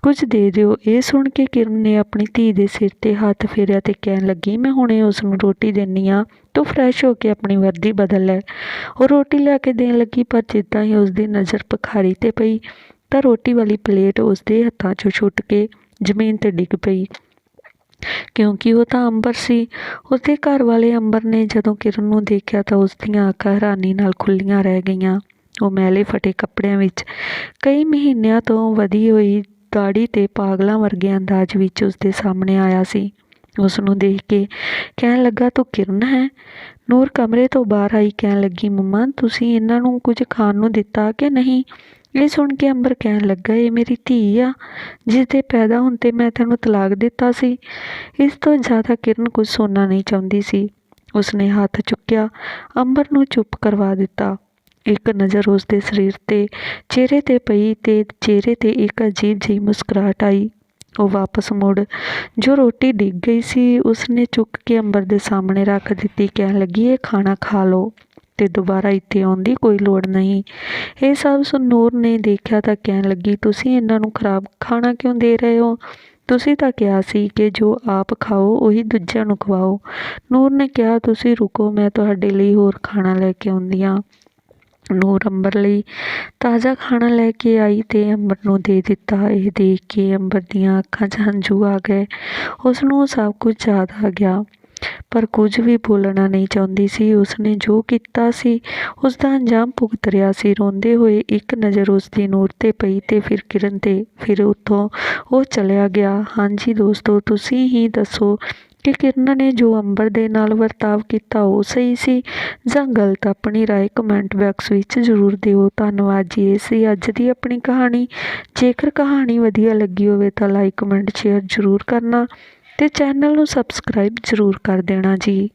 ਕੁਝ ਦੇ ਦਿਓ। ਇਹ ਸੁਣ ਕੇ ਕਿਰਨ ਨੇ ਆਪਣੀ ਧੀ ਦੇ ਸਿਰ ਤੇ ਹੱਥ ਫੇਰਿਆ ਤੇ ਕਹਿਣ ਲੱਗੀ, ਮੈਂ ਹੁਣੇ ਉਸ ਨੂੰ ਰੋਟੀ ਦੇਣੀ ਆ। ਤੂੰ ਫਰੈਸ਼ ਹੋ ਕੇ ਆਪਣੀ ਵਰਦੀ ਬਦਲ ਲੈ। ਉਹ ਰੋਟੀ ਲੈ ਕੇ ਦੇਣ ਲੱਗੀ, ਪਰ ਜਿੱਦਾਂ ਹੀ ਉਸ ਦੀ ਨਜ਼ਰ ਭਿਖਾਰੀ ਤੇ ਪਈ, ਤਾਂ ਰੋਟੀ ਵਾਲੀ ਪਲੇਟ ਉਸ ਦੇ ਹੱਥਾਂ 'ਚੋਂ ਛੁੱਟ ਕੇ ਜ਼ਮੀਨ ਤੇ ਡਿੱਗ ਪਈ। ਕਿਉਂਕਿ ਉਹ ਤਾਂ ਅੰਬਰ ਸੀ। ਉਸਦੇ ਘਰ ਵਾਲੇ ਅੰਬਰ ਨੇ ਜਦੋਂ ਕਿਰਨ ਨੂੰ ਦੇਖਿਆ ਤਾਂ ਉਸ ਦੀਆਂ ਅੱਖਾਂ ਹੈਰਾਨੀ ਨਾਲ ਖੁੱਲੀਆਂ ਰਹਿ ਗਈਆਂ। ਉਹ ਮੈਲੇ ਫਟੇ ਕੱਪੜਿਆਂ ਵਿੱਚ। ਕਈ ਮਹੀਨਿਆਂ ਤੋਂ ਵਧੀ ਹੋਈ ਦਾੜੀ ਤੇ ਪਾਗਲਾਂ ਵਰਗੇ ਅੰਦਾਜ਼ ਵਿੱਚ ਉਸਦੇ ਸਾਹਮਣੇ ਆਇਆ ਸੀ। ਉਸ ਨੂੰ ਦੇਖ ਕੇ ਕਹਿਣ ਲੱਗਾ, ਤੂੰ ਕਿਰਨ ਹੈ? ਨੂਰ ਕਮਰੇ ਤੋਂ ਬਾਹਰ ਆਈ ਕਹਿਣ ਲੱਗੀ, ਮੰਮਾ, ਤੁਸੀਂ ਇਹਨਾਂ ਨੂੰ ਕੁਝ ਖਾਣ ਨੂੰ ਦਿੱਤਾ ਕਿ ਨਹੀਂ? ਇਹ ਸੁਣ ਕੇ ਅੰਬਰ ਕਹਿਣ ਲੱਗਾ, ਇਹ ਮੇਰੀ ਧੀ ਆ ਜਿਸ ਦੇ ਪੈਦਾ ਹੋਣ ਤੇ ਮੈਂ ਤੈਨੂੰ ਤਲਾਕ ਦਿੱਤਾ ਸੀ। ਇਸ ਤੋਂ ਜ਼ਿਆਦਾ ਕਿਰਨ ਕੁਝ ਸੁਣਨਾ ਨਹੀਂ ਚਾਹੁੰਦੀ ਸੀ। ਉਸਨੇ ਹੱਥ ਚੁੱਕਿਆ, ਅੰਬਰ ਨੂੰ ਚੁੱਪ ਕਰਵਾ ਦਿੱਤਾ। ਇੱਕ ਨਜ਼ਰ ਉਸ ਦੇ ਸਰੀਰ ਤੇ, ਚਿਹਰੇ ਤੇ ਪਈ ਅਤੇ ਚਿਹਰੇ ਤੇ ਇੱਕ ਅਜੀਬ ਜਿਹੀ ਮੁਸਕਰਾਹਟ ਆਈ। ਉਹ ਵਾਪਸ ਮੁੜ ਜੋ ਰੋਟੀ ਡਿੱਗ ਗਈ ਸੀ, ਉਸਨੇ ਚੁੱਕ ਕੇ ਅੰਬਰ ਦੇ ਸਾਹਮਣੇ ਰੱਖ ਦਿੱਤੀ, ਕਹਿਣ ਲੱਗੀ, ਇਹ ਖਾਣਾ ਖਾ ਲਓ। ਤੇ ਦੁਬਾਰਾ ਇੱਥੇ ਆਉਣ ਦੀ ਕੋਈ ਲੋੜ ਨਹੀਂ। ਇਹ ਸਭ ਸੁਣ ਨੂਰ ਨੇ ਦੇਖਿਆ ਤਾਂ ਕਹਿਣ ਲੱਗੀ, ਤੁਸੀਂ ਇਹਨਾਂ ਨੂੰ ਖਰਾਬ ਖਾਣਾ ਕਿਉਂ ਦੇ ਰਹੇ ਹੋ? ਤੁਸੀਂ ਤਾਂ ਕਿਹਾ ਸੀ ਕਿ ਜੋ ਆਪ ਖਾਓ, ਉਹੀ ਦੂਜਿਆਂ ਨੂੰ ਖਵਾਓ। ਨੂਰ ਨੇ ਕਿਹਾ, ਤੁਸੀਂ ਰੁਕੋ, ਮੈਂ ਤੁਹਾਡੇ ਲਈ ਹੋਰ ਖਾਣਾ ਲੈ ਕੇ ਆਉਂਦੀ ਹਾਂ। ਨੂਰ ਅੰਬਰ ਲਈ ਤਾਜ਼ਾ ਖਾਣਾ ਲੈ ਕੇ ਆਈ ਤੇ ਅੰਬਰ ਨੂੰ ਦੇ ਦਿੱਤਾ। ਇਹ ਦੇਖ ਕੇ ਅੰਬਰ ਦੀਆਂ ਅੱਖਾਂ 'ਚ ਹੰਝੂ ਆ ਗਏ। ਉਸ ਨੂੰ ਸਭ ਕੁਝ ਯਾਦ ਆ ਗਿਆ। ਪਰ ਕੁਝ ਵੀ ਬੋਲਣਾ ਨਹੀਂ ਚਾਹੁੰਦੀ ਸੀ। ਉਸਨੇ ਜੋ ਕੀਤਾ ਸੀ ਉਸ ਦਾ ਅੰਜਾਮ ਭੁਗਤ ਰਿਹਾ ਸੀ। ਰੋਂਦੇ ਹੋਏ ਇੱਕ ਨਜ਼ਰ ਉਸ ਦੀ ਨੂਰ ਤੇ ਪਈ ਤੇ ਫਿਰ ਕਿਰਨ ਤੇ। ਫਿਰ ਉੱਥੋਂ ਉਹ ਚਲਿਆ ਗਿਆ। ਹਾਂਜੀ ਦੋਸਤੋ, ਤੁਸੀਂ ਹੀ ਦੱਸੋ ਕਿ ਕਿਰਨ ਨੇ ਜੋ ਅੰਬਰ ਦੇ ਨਾਲ ਵਰਤਾਵ ਕੀਤਾ ਉਹ ਸਹੀ ਸੀ ਜਾਂ ਗਲਤ ਆਪਣੀ رائے ਕਮੈਂਟ ਬਾਕਸ ਵਿੱਚ ਜ਼ਰੂਰ ਦਿਓ ਧੰਨਵਾਦ ਜੀ ਇਹ ਸੀ ਅੱਜ ਦੀ ਆਪਣੀ ਕਹਾਣੀ ਜੇਕਰ ਕਹਾਣੀ ਵਧੀਆ ਲੱਗੀ ਹੋਵੇ ਤਾਂ ਲਾਈਕ ਕਮੈਂਟ ਸ਼ੇਅਰ ਜ਼ਰੂਰ ਕਰਨਾ ਤੇ ਚੈਨਲ ਨੂੰ ਸਬਸਕ੍ਰਾਈਬ ਜ਼ਰੂਰ ਕਰ ਦੇਣਾ ਜੀ